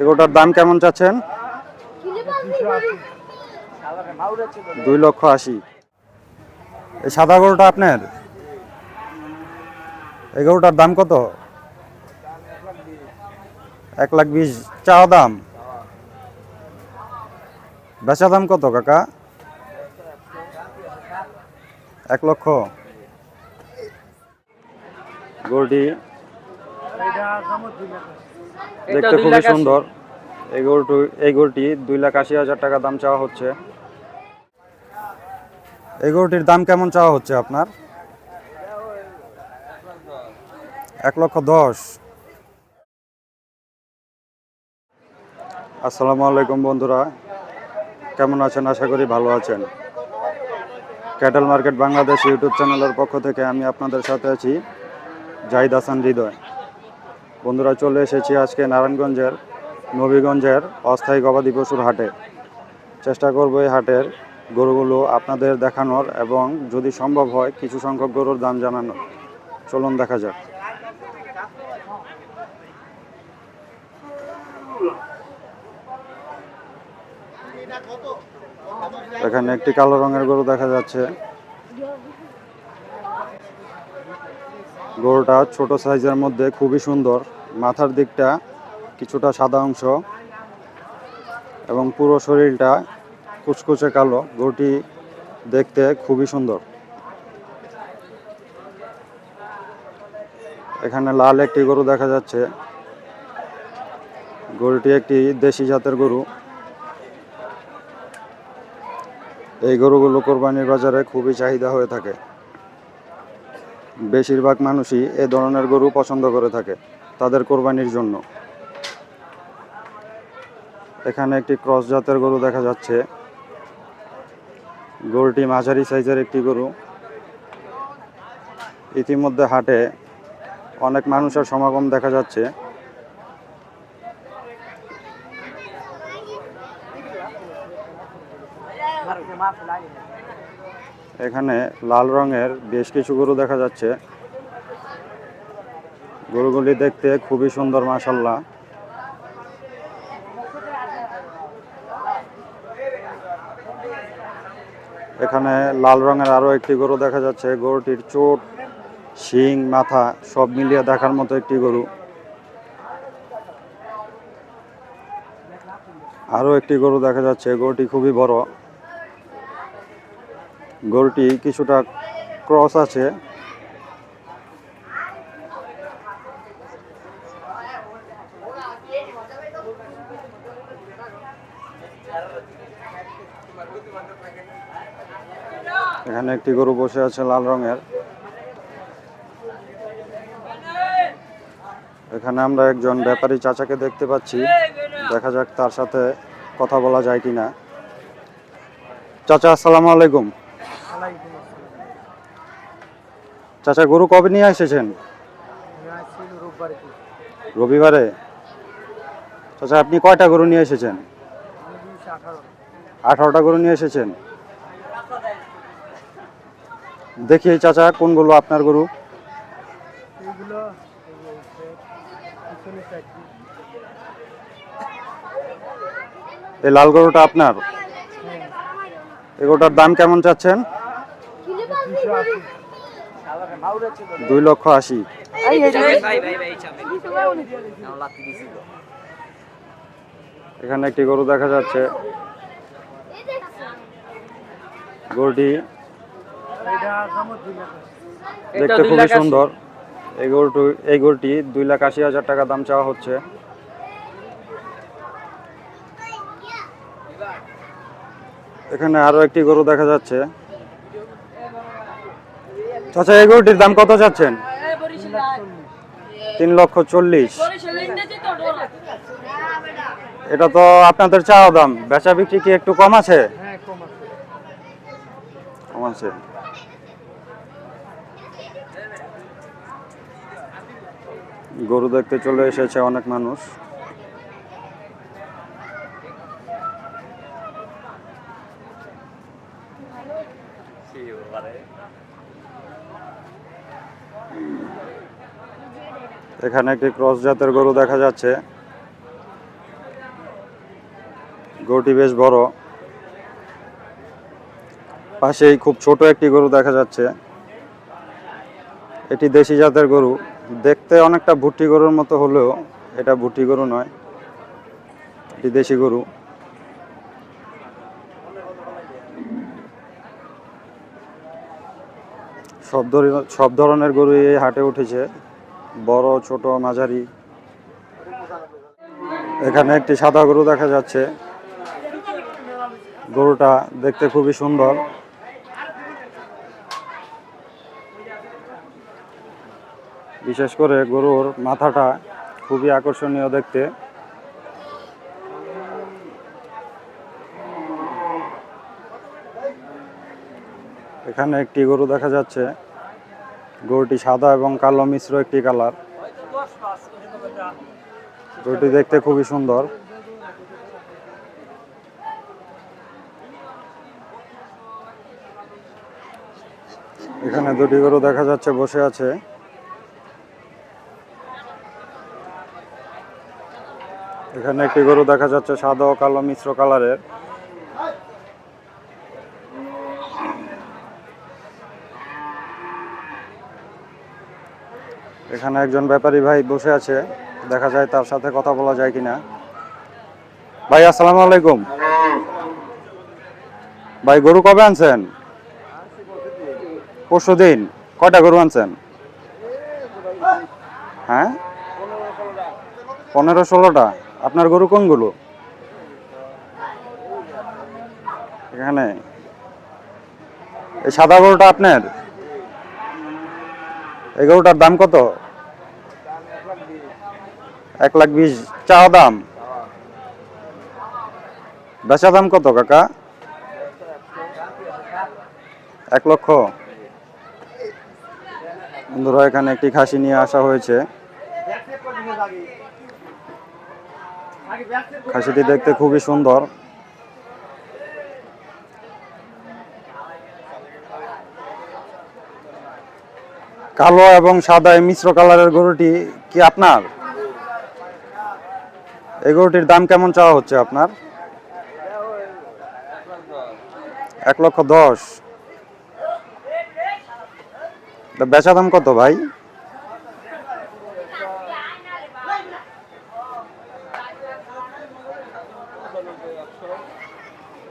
এগুলোটার দাম কেমন চাচ্ছেন? দুই লক্ষ আশি। এই সাদা গরুটা আপনার? এই গরুটার দাম কত? এক লাখ বিশ। চাওয়া দাম? বেচা দাম কত কাকা? এক লক্ষ। গরুটি? দেখতে খুবই সুন্দর। এই গরুটি এই গরুটি দুই লাখ আশি হাজার টাকা দাম চাওয়া হচ্ছে। এই গরুটির দাম কেমন চাওয়া হচ্ছে আপনার? এক লক্ষ দশ। আসসালামু আলাইকুম বন্ধুরা। কেমন আছেন? আশা করি ভালো আছেন। ক্যাটেল মার্কেট বাংলাদেশ ইউটিউব চ্যানেলের পক্ষ থেকে আমি আপনাদের সাথে আছি জাহিদ হাসান হৃদয়। বন্ধুরা চলে এসেছি আজকে নারায়ণগঞ্জের, নবীগঞ্জের অস্থায়ী গবাদি পশুর হাটে। চেষ্টা করব এই হাটের গরুগুলো আপনাদের দেখানোর এবং যদি সম্ভব হয় কিছু সংখ্যক গরুর দাম জানানোর। চলুন দেখা যাক। এখানে একটি কালো রঙের গরু দেখা যাচ্ছে। গরুটা ছোট সাইজের মধ্যে খুবই সুন্দর। মাথার দিকটা কিছুটা সাদা অংশ এবং পুরো শরীরটা কুচকুচে কালো। গরুটি দেখতে খুবই সুন্দর। এখানে লাল একটি গরু দেখা যাচ্ছে। গরুটি একটি দেশি জাতের গরু। এই গরুগুলো কোরবানির বাজারে খুবই চাহিদা হয়ে থাকে। বেশিরভাগ মানুষই এ ধরনের গরু পছন্দ করে থাকে তাদের কোরবানির জন্য। এখানে একটি ক্রস জাতের গরু দেখা যাচ্ছে। গরুটি মাঝারি সাইজের একটি গরু। ইতিমধ্যে হাটে অনেক মানুষের সমাগম দেখা যাচ্ছে। এখানে লাল রঙের বেশ কিছু গরু দেখা যাচ্ছে। গরুগুলি দেখতে খুবই সুন্দর মাসাল্লাহ এখানে লাল রঙের আরও একটি গরু দেখা যাচ্ছে। গরুটির চোট, শিং, মাথা সব মিলিয়ে দেখার মতো একটি গরু। আরও একটি গরু দেখা যাচ্ছে। গরুটি খুবই বড়। গরুটি কিছুটা ক্রস আছে। এখানে একটি গরু বসে আছে লাল রঙের। এখানে আমরা একজন ব্যাপারী চাচাকে দেখতে পাচ্ছি। দেখা যাক তার সাথে কথা বলা যায় কিনা। চাচা, আসসালামু আলাইকুম। চাচা, গরু কবে নিয়ে এসেছেন রবিবারে? চাচা, আপনি কয়টা গরু নিয়ে এসেছেন? আঠারোটা গরু নিয়ে এসেছেন। দেখি চাচা, কোনগুলো আপনার গরু? এই লাল গরুটা আপনার? এই গরুটার দাম কেমন চাচ্ছেন? দুই লক্ষ আশি। এখানে একটি গরু দেখা যাচ্ছে। গরুটি। দেখতে খুবই সুন্দর। এই গরুটি এই গরুটি দুই লাখ আশি হাজার টাকা দাম চাওয়া হচ্ছে। এখানে আরও একটি গরু দেখা যাচ্ছে। আচ্ছা এই গরুটির দাম কত চাচ্ছেন? তিন লক্ষ চল্লিশ। এটা তো আপনাদের চাওয়া দাম। বেচা বিক্রি কি একটু কম আছে? কম আছে। কম আছে গরু দেখতে চলে এসেছে অনেক মানুষ। এখানে একটি ক্রস জাতের গরু দেখা যাচ্ছে। গরুটি বেশ বড়। পাশেই খুব ছোট একটি গরু দেখা যাচ্ছে। এটি দেশি জাতের গরু। দেখতে অনেকটা ভুট্টি গরুর মতো হলেও এটা ভুট্টি গরু নয়, এটি দেশি গরু। সব ধরনের সব ধরনের গরু এই হাটে উঠেছে। বড়, ছোট, মাঝারি। এখানে একটি সাদা গরু দেখা যাচ্ছে। গরুটা দেখতে খুবই সুন্দর। বিশেষ করে গরুর মাথাটা খুবই আকর্ষণীয় দেখতে। এখানে একটি গরু দেখা যাচ্ছে। গরুটি সাদা এবং কালো মিশ্র একটি কালার। গরুটি দেখতে খুবই সুন্দর। এখানে দুটি গরু দেখা যাচ্ছে বসে আছে। এখানে একটি গরু দেখা যাচ্ছে সাদা ও কালো মিশ্র কালারের। এখানে একজন ব্যাপারী ভাই বসে আছে, দেখা যায় তার সাথে কথা বলা যায় কিনা। ভাই, আসসালামু আলাইকুম। ভাই, গরু কবে আনছেন? পরশু দিন। কয়টা গরু আনছেন? হ্যাঁ? পনেরো ষোলোটা। আপনার গরু কোনগুলো? এখানে। এই সাদা গরুটা আপনার? এই গরুটার দাম কত? এক লাখ বিশ। চাওয়া দাম? বেচা দাম কত কাকা? এক লক্ষ। বন্ধুরা, এখানে একটি খাসি নিয়ে আসা হয়েছে। খাসিটি দেখতে খুবই সুন্দর। কালো এবং সাদা মিশ্র কালারের গরুটি কি আপনার? এই গরুটির দাম কেমন চাওয়া হচ্ছে আপনার? এক লক্ষ দশ। বেচা দাম কত ভাই?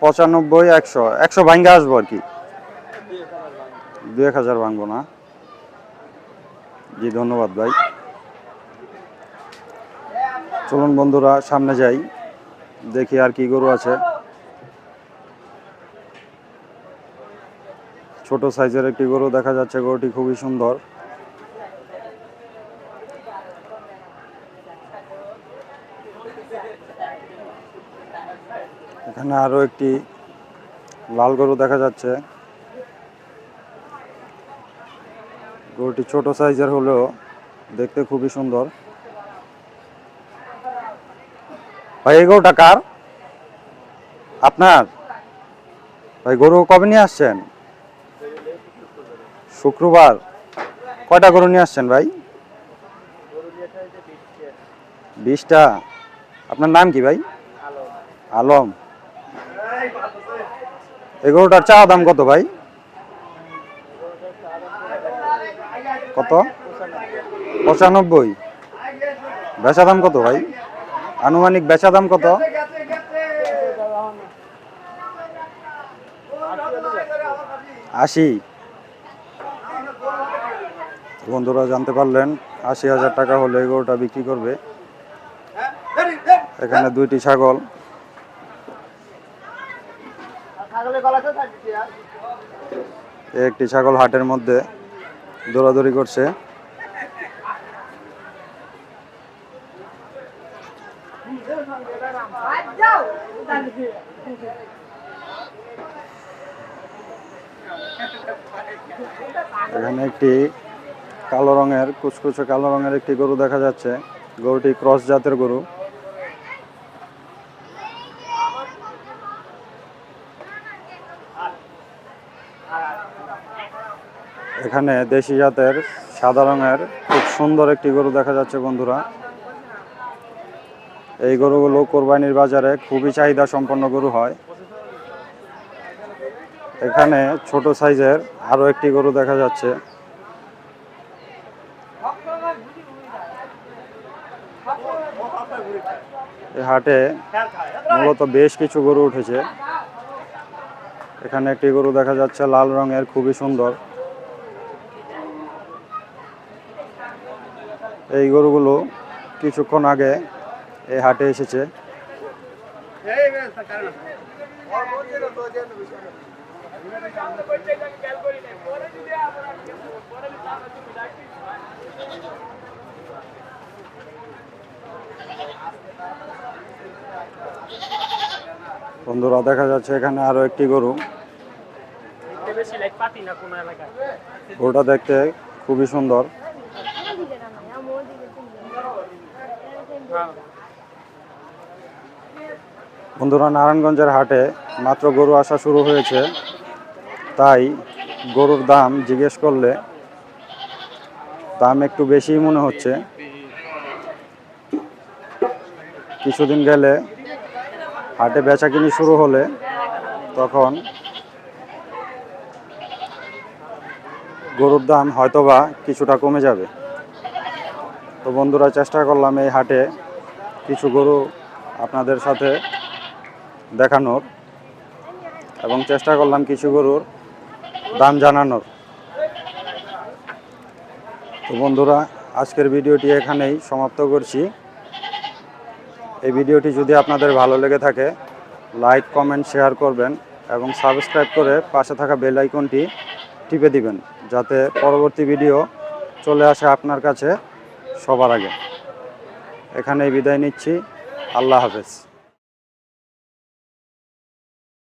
পঁচানব্বই, একশো। একশো ভাঙ্গে আসব আর কি? দু এক হাজার ভাঙবো না। জি, ধন্যবাদ ভাই। চলুন বন্ধুরা, সামনে যাই। দেখি আর কি গরু আছে। ছোট সাইজের একটি গরু দেখা যাচ্ছে, গরুটি খুবই সুন্দর। এখানে আরও একটি লাল গরু দেখা যাচ্ছে। গরুটি ছোট সাইজের হলেও দেখতে খুবই সুন্দর। ভাই, এই গরুটা কার? আপনার? ভাই, গরু কবে নিয়ে আসছেন? শুক্রবার। কয়টা গরু নিয়ে আসছেন ভাই? বিশটা। আপনার নাম কি ভাই? আলম। এই গরুটার চা দাম কত ভাই? কত? পঁচানব্বই। বেচা দাম কত ভাই? আনুমানিক বেচা দাম কত? আশি। বন্ধুরা জানতে পারলেন, আশি হাজার টাকা হলে গরুটা বিক্রি করবে। এখানে দুইটি ছাগল। একটি ছাগল হাটের মধ্যে। দৌড়াদৌড়ি করছে। এখানে একটি কালো রঙের, কুচকুচে কালো রঙের একটি গরু দেখা যাচ্ছে। গরুটি ক্রস জাতের গরু। এখানে দেশি জাতের সাদা রঙের খুব সুন্দর একটি গরু দেখা যাচ্ছে বন্ধুরা। এই গরুগুলো কোরবানির বাজারে খুবই চাহিদা সম্পন্ন গরু হয়। এখানে ছোট সাইজের আরও একটি গরু দেখা যাচ্ছে। হাটে মূলত বেশ কিছু গরু উঠেছে। এখানে একটি গরু দেখা যাচ্ছে লাল রঙের, খুবই সুন্দর। এই গরুগুলো কিছুক্ষণ আগে এই হাটে এসেছে। বন্ধুরা দেখা যাচ্ছে এখানে আরও একটি গরু। গরুটা দেখতে খুবই সুন্দর। বন্ধুরা, নারায়ণগঞ্জের হাটে মাত্র গরু আসা শুরু হয়েছে। তাই গরুর দাম জিজ্ঞেস করলে দাম একটু বেশিই মনে হচ্ছে। কিছুদিন গেলে হাটে বেচাকিনি শুরু হলে তখন গরুর দাম হয়তোবা কিছুটা কমে যাবে। তো বন্ধুরা চেষ্টা করলাম এই হাটে কিছু গরু আপনাদের সাথে দেখানোর এবং চেষ্টা করলাম কিছু গরুর দাম জানানোর। তো বন্ধুরা, আজকের ভিডিওটি এখানেই সমাপ্ত করছি। এই ভিডিওটি যদি আপনাদের ভালো লেগে থাকে, লাইক, কমেন্ট, শেয়ার করবেন এবং সাবস্ক্রাইব করে পাশে থাকা বেল আইকনটি টিপে দিবেন, যাতে পরবর্তী ভিডিও চলে আসে আপনার কাছে। সবার আগে। এখানে বিদায় নিচ্ছি। আল্লাহ হাফেজ।